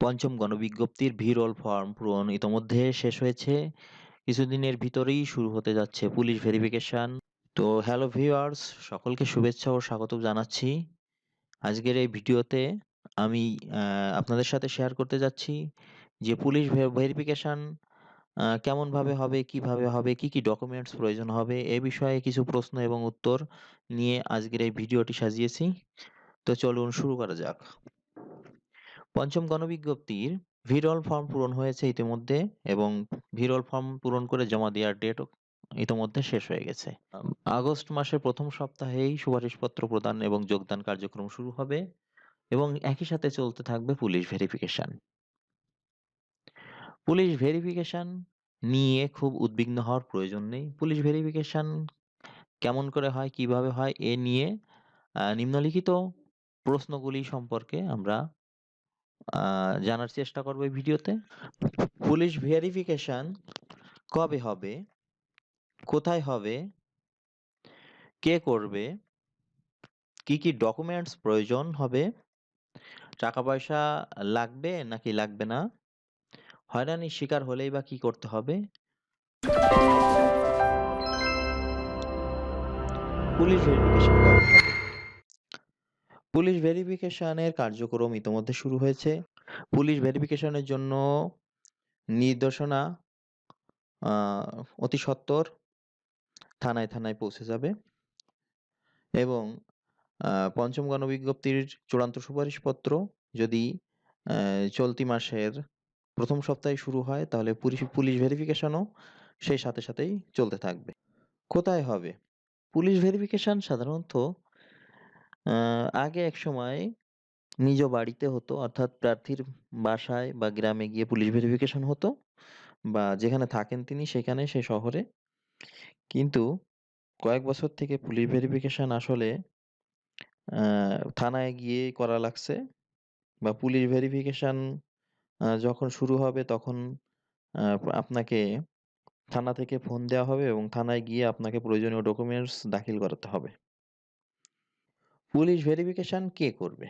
পঞ্চম গণবিজ্ঞপ্তির V-role form পূরণ ইতোমধ্যে শেষ হয়েছে। কিছুদিনের ভিতরেই শুরু হতে যাচ্ছে পুলিশ ভেরিফিকেশন। তো হ্যালো ভিউয়ার্স সকলকে শুভেচ্ছা ও স্বাগত জানাচ্ছি। আজকের এই ভিডিওতে আমি আপনাদের সাথে শেয়ার করতে যাচ্ছি যে পুলিশ ভেরিফিকেশন কেমনভাবে হবে, কীভাবে হবে, কি, কি ডকুমেন্টস প্রয়োজন হবে এ বিষয়ে কিছু প্রশ্ন এবং উত্তর নিয়ে আজকের এই ভিডিওটি সাজিয়েছি। তো চলুন শুরু করা যাক। পঞ্চম গণবিজ্ঞপ্তির ভি-রোল ফর্ম পূরণ হয়েছে ইতিমধ্যে এবং ভি-রোল ফর্ম পূরণ করে জমা দেওয়ার ডেটও ইতোমধ্যে শেষ হয়ে গেছে। আগস্ট মাসের প্রথম সপ্তাহেই সুপারিশপত্র প্রদান এবং যোগদান কার্যক্রম শুরু হবে এবং একই সাথে চলতে থাকবে পুলিশ ভেরিফিকেশন। পুলিশ ভেরিফিকেশন নিয়ে খুব উদ্বিগ্ন হওয়ার প্রয়োজন নেই। পুলিশ ভেরিফিকেশন কেমন করে হয়, কীভাবে হয় এ নিয়ে নিম্নলিখিত প্রশ্নগুলি সম্পর্কে আমরা জানার চেষ্টা করব এই ভিডিওতে। পুলিশ ভেরিফিকেশন কবে হবে? কোথায় হবে? কে করবে? কি, কি ডকুমেন্টস প্রয়োজন হবে? টাকা-পয়সা লাগবে নাকি লাগবে না? হয়রানির শিকার হলেই বা কি করতে হবে? পুলিশ ভেরিফিকেশন কবে? পুলিশ ভেরিফিকেশনের কার্যক্রম ইতোমধ্যে শুরু হয়েছে। পুলিশ ভেরিফিকেশনের জন্য নির্দেশনা অতি সত্বর থানায়, থানায় পৌঁছে যাবে এবং পঞ্চম গণবিজ্ঞপ্তির চূড়ান্ত সুপারিশপত্র যদি চলতি মাসের প্রথম সপ্তাহে শুরু হয় তাহলে পুলিশ পুলিশ ভেরিফিকেশনও সেই সাথে সাথেই চলতে থাকবে। কোথায় হবে? পুলিশ ভেরিফিকেশন সাধারণত আ আগে একসময় নিজ বাড়িতে হতো, অর্থাৎ প্রার্থীর বাসায় বা গ্রামে গিয়ে পুলিশ ভেরিফিকেশন হতো বা যেখানে থাকেন তিনি সেখানে, সে শহরে। কিন্তু কয়েক বছর থেকে পুলিশ ভেরিফিকেশন আসলে থানায় গিয়ে করা লাগছে বা পুলিশ ভেরিফিকেশন যখন শুরু হবে তখন আপনাকে থানা থেকে ফোন দেওয়া হবে এবং থানায় গিয়ে আপনাকে প্রয়োজনীয় ডকুমেন্টস দাখিল করাতে হবে। পুলিশ ভেরিফিকেশন কে করবে?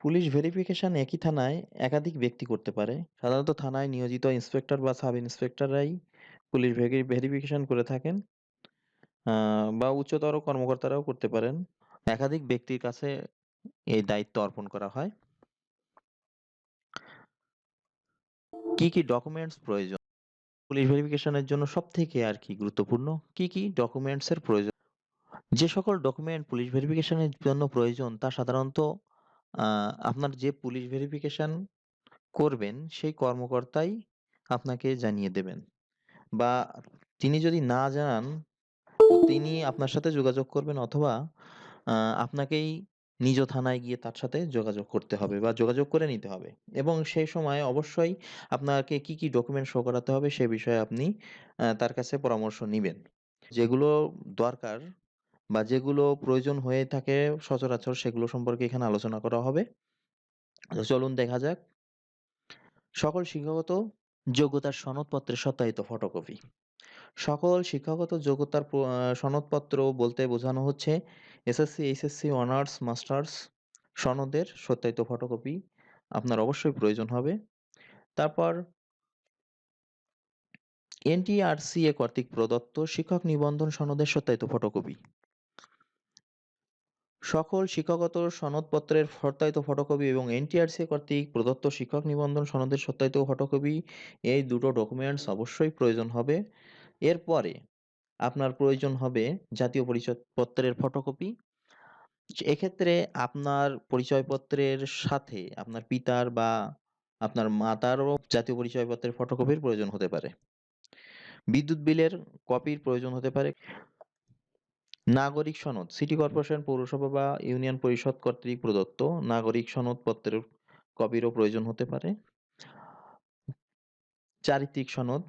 পুলিশ ভেরিফিকেশন একই থানায় একাধিক ব্যক্তি করতে পারে। সাধারণত থানায় নিয়োজিত ইন্সপেক্টর বা সাব ইন্সপেক্টররাই পুলিশ ভেরি ভেরিফিকেশন করে থাকেন। বা উচ্চতর কর্মকর্তারাও করতে পারেন। একাধিক ব্যক্তির কাছে এই দায়িত্ব অর্পণ করা হয়। কি, কি ডকুমেন্টস প্রয়োজন? পুলিশ ভেরিফিকেশনের জন্য সবথেকে আর কি গুরুত্বপূর্ণ কি, কি ডকুমেন্টস এর প্রয়োজন? যে সকল ডকুমেন্ট পুলিশ ভেরিফিকেশনের জন্য প্রয়োজন তা সাধারণত আ আপনার যে পুলিশ ভেরিফিকেশন করবেন সেই কর্মকর্তাই আপনাকে জানিয়ে দেবেন। বা তিনি যদি না জানান তিনি আপনার সাথে যোগাযোগ করবেন অথবা আ আপনাকেই নিজ থানায় গিয়ে তার সাথে যোগাযোগ করতে হবে বা যোগাযোগ করে নিতে হবে এবং সেই সময় অবশ্যই আপনাকে কি, কি ডকুমেন্ট শো করাতে হবে সে বিষয়ে আপনি তার কাছে পরামর্শ নিবেন। যেগুলো দরকার বা যেগুলো প্রয়োজন হয়ে থাকে সচরাচর সেগুলো সম্পর্কে এখানে আলোচনা করা হবে। তো চলুন দেখা যাক। সকল শিক্ষাগত যোগ্যতার সনদপত্রের সত্যায়িত ফটোকপি। সকল শিক্ষাগত যোগ্যতার সনদপত্র বলতে বোঝানো হচ্ছে এসএসসি, এইচএসসি, অনার্স, মাস্টার্স সনদের সত্যায়িত ফটোকপি আপনার অবশ্যই প্রয়োজন হবে। তারপর এনটিআরসিএ কর্তৃক প্রদত্ত শিক্ষক নিবন্ধন সনদের সত্যায়িত ফটোকপি। সকল শিক্ষাগত সনদপত্রের সত্যায়িত ফটোকপি এবং এনটিআরসি কর্তৃক প্রদত্ত শিক্ষক নিবন্ধন সনদের সত্যায়িত ফটোকপি, এই দুটো ডকুমেন্টস অবশ্যই প্রয়োজন হবে। এরপরে আপনার প্রয়োজন হবে জাতীয় পরিচয়পত্রের ফটোকপি। এক্ষেত্রে আপনার পরিচয়পত্রের সাথে আপনার পিতার বা আপনার মাতারও জাতীয় পরিচয়পত্রের ফটোকপির প্রয়োজন হতে পারে। বিদ্যুৎ বিলের কপির প্রয়োজন হতে পারে। নাগরিক সনদ সিটি কর্পোরেশন, পৌরসভা বা ইউনিয়ন পরিষদ কর্তৃক প্রদত্ত নাগরিক সনদপত্রের কপিরও প্রয়োজন হতে পারে। চারিত্রিক সনদ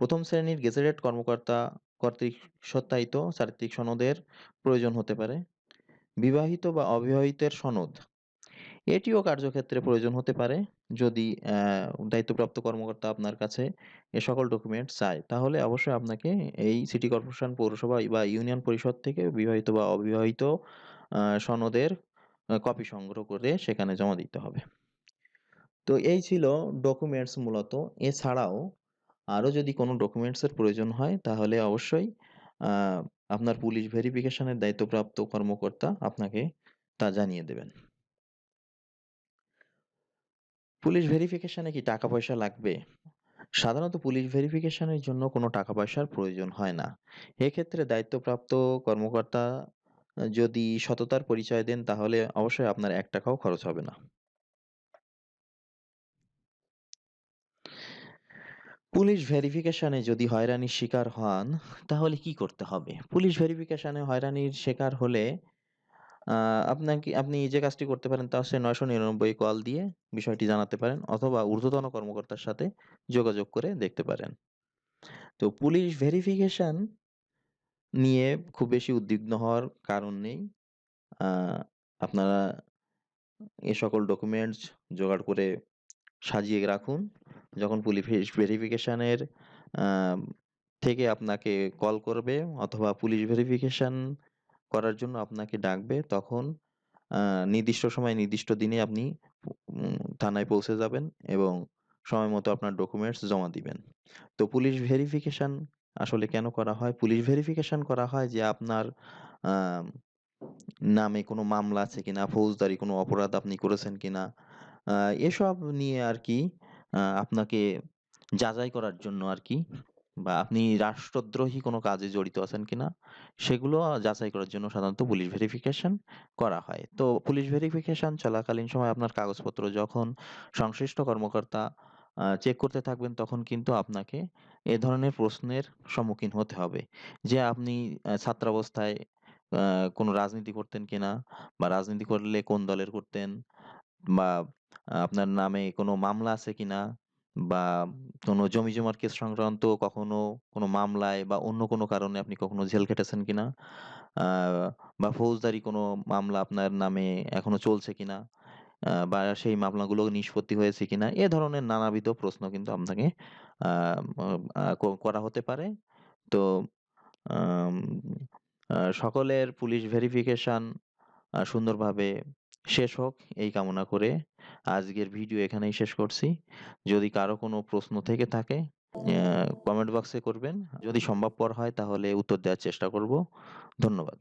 প্রথম শ্রেণির গেজেটেড কর্মকর্তা কর্তৃক সত্যায়িত চারিত্রিক সনদের প্রয়োজন হতে পারে। বিবাহিত বা অবিবাহিতের সনদ এটিও কার্যক্ষেত্রে প্রয়োজন হতে পারে যদি দায়িত্বপ্রাপ্ত কর্মকর্তা আপনার কাছে এ সকল ডকুমেন্ট চায় তাহলে অবশ্যই আপনাকে এই সিটি কর্পোরেশন, পৌরসভা বা ইউনিয়ন পরিষদ থেকে বিবাহিত বা অবিবাহিত সনদের কপি সংগ্রহ করে সেখানে জমা দিতে হবে। তো এই ছিল ডকুমেন্টস মূলত। এছাড়াও আরও যদি কোনো ডকুমেন্টস এর প্রয়োজন হয় তাহলে অবশ্যই আপনার পুলিশ ভেরিফিকেশন এর দায়িত্বপ্রাপ্ত কর্মকর্তা আপনাকে তা জানিয়ে দেবেন। পুলিশ ভেরিফিকেশন কি টাকা পয়সা লাগবে? সাধারণত পুলিশ ভেরিফিকেশন এর জন্য কোনো টাকা পয়সার প্রয়োজন হয় না। এক্ষেত্রে দায়িত্বপ্রাপ্ত কর্মকর্তা যদি সততার পরিচয় দেন, তাহলে অবশ্যই আপনার ৳১ ও খরচ হবে না। পুলিশ ভেরিফিকেশন যদি হয়রানির শিকার হন, তাহলে কি করতে হবে? পুলিশ ভেরিফিকেশন হয়রানির শিকার হলে আ আপনাকে, আপনি যে কাজটি করতে পারেন তা হচ্ছে ৯৯৯ কল দিয়ে বিষয়টি জানাতে পারেন অথবা ঊর্ধ্বতন কর্মকর্তার সাথে যোগাযোগ করে দেখতে পারেন। তো পুলিশ ভেরিফিকেশন নিয়ে খুব বেশি উদ্বিগ্ন হওয়ার কারণ নেই। আপনারা এ সকল ডকুমেন্টস জোগাড় করে সাজিয়ে রাখুন। যখন পুলিশ ভেরিফিকেশন এর আ থেকে আপনাকে কল করবে অথবা পুলিশ ভেরিফিকেশন করার জন্য আপনাকে ডাকবে তখন নির্দিষ্ট সময় নির্দিষ্ট দিনে আপনি থানায় পৌঁছে যাবেন এবং সময় মতো আপনার ডকুমেন্টস জমা দিবেন। তো পুলিশ ভেরিফিকেশন আসলে কেন করা হয়? পুলিশ ভেরিফিকেশন করা হয় যে আপনার নামে কোনো মামলা আছে কিনা, ফৌজদারি কোনো অপরাধ আপনি করেছেন কিনা, এসব নিয়ে আরকি আ আপনাকে যাচাই করার জন্য আরকি বা আপনি রাষ্ট্রদ্রোহী কোনো কাজে জড়িত আছেন কিনা, সেগুলো যাচাই করার জন্য সাধারণত পুলিশ ভেরিফিকেশন করা হয়। তো পুলিশ ভেরিফিকেশন চলাকালীন সময় আপনার কাগজপত্র যখন সংশ্লিষ্ট কর্মকর্তা চেক করতে থাকবেন, তখন কিন্তু আপনাকে এ ধরনের প্রশ্নের সম্মুখীন হতে হবে। যে আপনি ছাত্রাবস্থায় কোনো রাজনীতি করতেন কিনা বা রাজনীতি করলে কোন দলের করতেন বা আপনার নামে কোনো মামলা আছে কিনা বা কোনো জমি-জমার কেস সংক্রান্ত কখনো কোনো মামলায় বা অন্য কোনো কারণে আপনি কখনো জেল খেটেছেন কিনা? বা ফৌজদারি কোনো মামলা আপনার নামে এখনও চলছে কিনা? বা সেই মামলাগুলো নিষ্পত্তি হয়েছে কিনা? এ ধরনের নানাবিধ প্রশ্ন কিন্তু আপনাকে করা হতে পারে। তো সকলের পুলিশ ভেরিফিকেশন সুন্দরভাবে শেষ হোক, এই কামনা করে আজকের ভিডিও এখানেই শেষ করছি। যদি কারও কোনো প্রশ্ন থেকে থাকে কমেন্ট বক্সে করবেন। যদি সম্ভবপর হয় তাহলে উত্তর দেওয়ার চেষ্টা করব। ধন্যবাদ।